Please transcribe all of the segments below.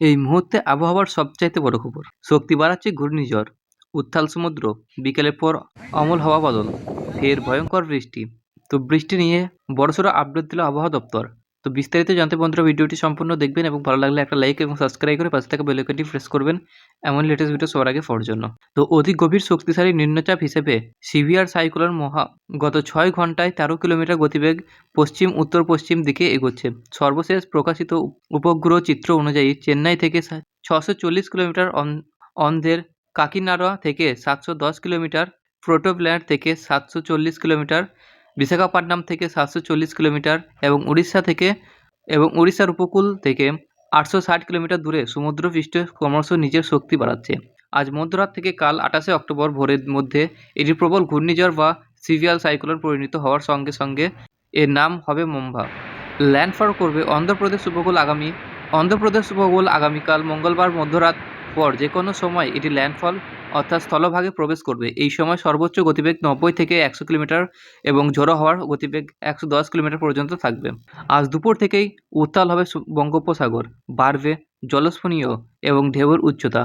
এই মুহূর্তে আবহাওয়ার সবচাইতে বড় খবর। শক্তি বাড়াচ্ছে ঘূর্ণিঝড় উত্থাল সমুদ্র, বিকেলের পর অমল হওয়া বদল, ফের ভয়ঙ্কর বৃষ্টি। তো বৃষ্টি নিয়ে বড়সড় আপডেট দিল আবহাওয়া দপ্তর। তো বিস্তারিত জানতে বন্ধুরা ভিডিওটি সম্পূর্ণ দেখবেন এবং ভালো লাগলে একটা লাইক এবং সাবস্ক্রাইব করে পাশে থাকা বেলাইকনটি প্রেস করবেন। এমন লেটেস্ট ভিডিও সবার আগে পাওয়ার জন্য। তো অতি গভীর শক্তিশালী নিম্নচাপ হিসেবে সিভিয়ার সাইক্লোন মহা গত ছয় ঘন্টায় তেরো কিলোমিটার গতিবেগ পশ্চিম, উত্তর, পশ্চিম দিকে এগোচ্ছে। সর্বশেষ প্রকাশিত উপগ্রহ চিত্র অনুযায়ী চেন্নাই থেকে ছশো চল্লিশ কিলোমিটার অন- অন্ধ্রের কাকিনাড়া থেকে সাতশো দশ কিলোমিটার প্রোটোপ্ল্যান্ট থেকে সাতশো চল্লিশ কিলোমিটার বিশাখাপট্টনম থেকে সাতশো চল্লিশ কিলোমিটার এবং উড়িষ্যা থেকে এবং উড়িষ্যার উপকূল থেকে আটশো ষাট কিলোমিটার দূরে সমুদ্রপৃষ্ঠে ক্রমশ নিজের শক্তি বাড়াচ্ছে। আজ মধ্যরাত থেকে কাল আঠাশে অক্টোবর ভোরের মধ্যে এটি প্রবল ঘূর্ণিঝড় বা সিভিয়াল সাইক্লোন পরিণত হওয়ার সঙ্গে সঙ্গে এর নাম হবে মোম্বা। ল্যান্ডফল করবে অন্ধ্রপ্রদেশ উপকূল আগামী অন্ধ্রপ্রদেশ উপকূল আগামীকাল মঙ্গলবার মধ্যরাত পর যে কোনো সময় এটি ল্যান্ডফল অর্থাৎ স্থলভাগে প্রবেশ করবে। এই সময় সর্বোচ্চ গতিবেগ নব্বই থেকে একশো কিলোমিটার এবং ঝোড়ো হওয়ার গতিবেগ একশো দশ কিলোমিটার পর্যন্ত থাকবে। আজ দুপুর থেকেই উত্তাল হবে বঙ্গোপসাগর বাড়বে জলস্ফনীয় এবং ঢেউর উচ্চতা।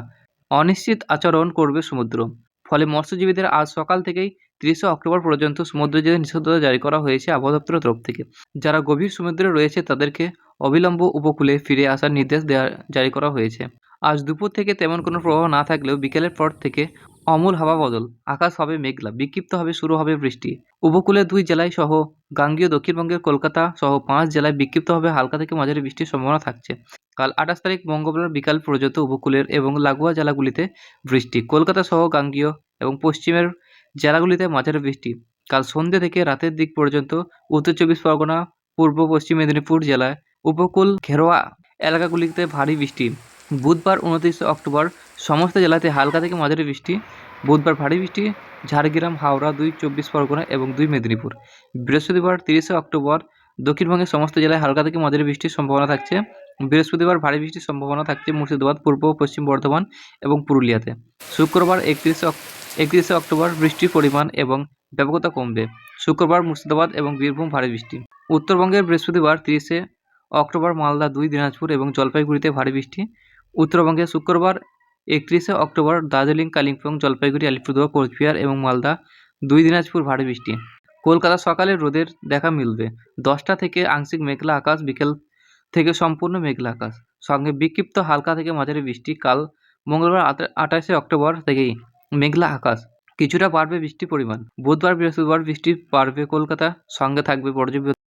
অনিশ্চিত আচরণ করবে সমুদ্র। ফলে মৎস্যজীবীদের আজ সকাল থেকেই তিরিশে অক্টোবর পর্যন্ত সমুদ্রে যেতে নিষেধাজ্ঞা জারি করা হয়েছে আবহাওয়া দপ্তরের তরফ থেকে, যারা গভীর সমুদ্রে রয়েছে তাদেরকে অবিলম্ব উপকূলে ফিরে আসার নির্দেশ দেওয়া জারি করা হয়েছে। আজ দুপুর থেকে তেমন কোনো প্রভাব না থাকলেও বিকেলের পর থেকে অমূল হাওয়া বদল, আকাশ হবে মেঘলা বিক্ষিপ্ত হবে শুরু হবে বৃষ্টি। উপকূলের দুই জেলায় সহ গাঙ্গীয়, দক্ষিণবঙ্গের কলকাতা সহ পাঁচ জেলায় বিক্ষিপ্তভাবে হালকা থেকে মাঝারি বৃষ্টির সম্ভাবনা থাকছে। কাল আঠাশ তারিখ মঙ্গলবার বিকাল পর্যন্ত উপকূলের এবং লাগোয়া জেলাগুলিতে বৃষ্টি, কলকাতা সহ গাঙ্গীয় এবং পশ্চিমের জেলাগুলিতে মাঝারি বৃষ্টি। কাল সন্ধ্যে থেকে রাতের দিক পর্যন্ত উত্তর চব্বিশ পরগনা, পূর্ব পশ্চিম মেদিনীপুর জেলায় উপকূল ঘেরোয়া এলাকাগুলিতে ভারী বৃষ্টি। বুধবার উনত্রিশে অক্টোবর সমস্ত জেলাতে হালকা থেকে মাঝারি বৃষ্টি। বুধবার ভারী বৃষ্টি, ঝাড়গ্রাম, হাওড়া দুই, চব্বিশ পরগনা এবং দুই মেদিনীপুর। বৃহস্পতিবার তিরিশে অক্টোবর দক্ষিণবঙ্গের সমস্ত জেলায় হালকা থেকে মাঝারি বৃষ্টির সম্ভাবনা থাকছে। বৃহস্পতিবার ভারী বৃষ্টির সম্ভাবনা থাকছে মুর্শিদাবাদ, পূর্ব পশ্চিম বর্ধমান এবং পুরুলিয়াতে। শুক্রবার একত্রিশে একত্রিশে অক্টোবর বৃষ্টির পরিমাণ এবং ব্যাপকতা কমবে। শুক্রবার মুর্শিদাবাদ এবং বীরভূম ভারী বৃষ্টি। উত্তরবঙ্গের বৃহস্পতিবার তিরিশে অক্টোবর মালদা দুই, দিনাজপুর এবং জলপাইগুড়িতে ভারী বৃষ্টি। উত্তরবঙ্গে শুক্রবার একত্রিশে অক্টোবর দার্জিলিং, কালিম্পং, জলপাইগুড়ি, আলিপুরদুয়ার, কোচবিহার এবং মালদা দুই, দিনাজপুর ভারী বৃষ্টি। কলকাতা সকালে রোদের দেখা মিলবে। দশটা থেকে আংশিক মেঘলা আকাশ বিকেল থেকে সম্পূর্ণ মেঘলা আকাশ। সঙ্গে বিক্ষিপ্ত হালকা থেকে মাঝারি বৃষ্টি। কাল মঙ্গলবার আঠাশে অক্টোবর থেকেই মেঘলা আকাশ। কিছুটা বাড়বে বৃষ্টির পরিমাণ। বুধবার বৃহস্পতিবার বৃষ্টি বাড়বে কলকাতা সঙ্গে থাকবে পর্যবেক্ষণ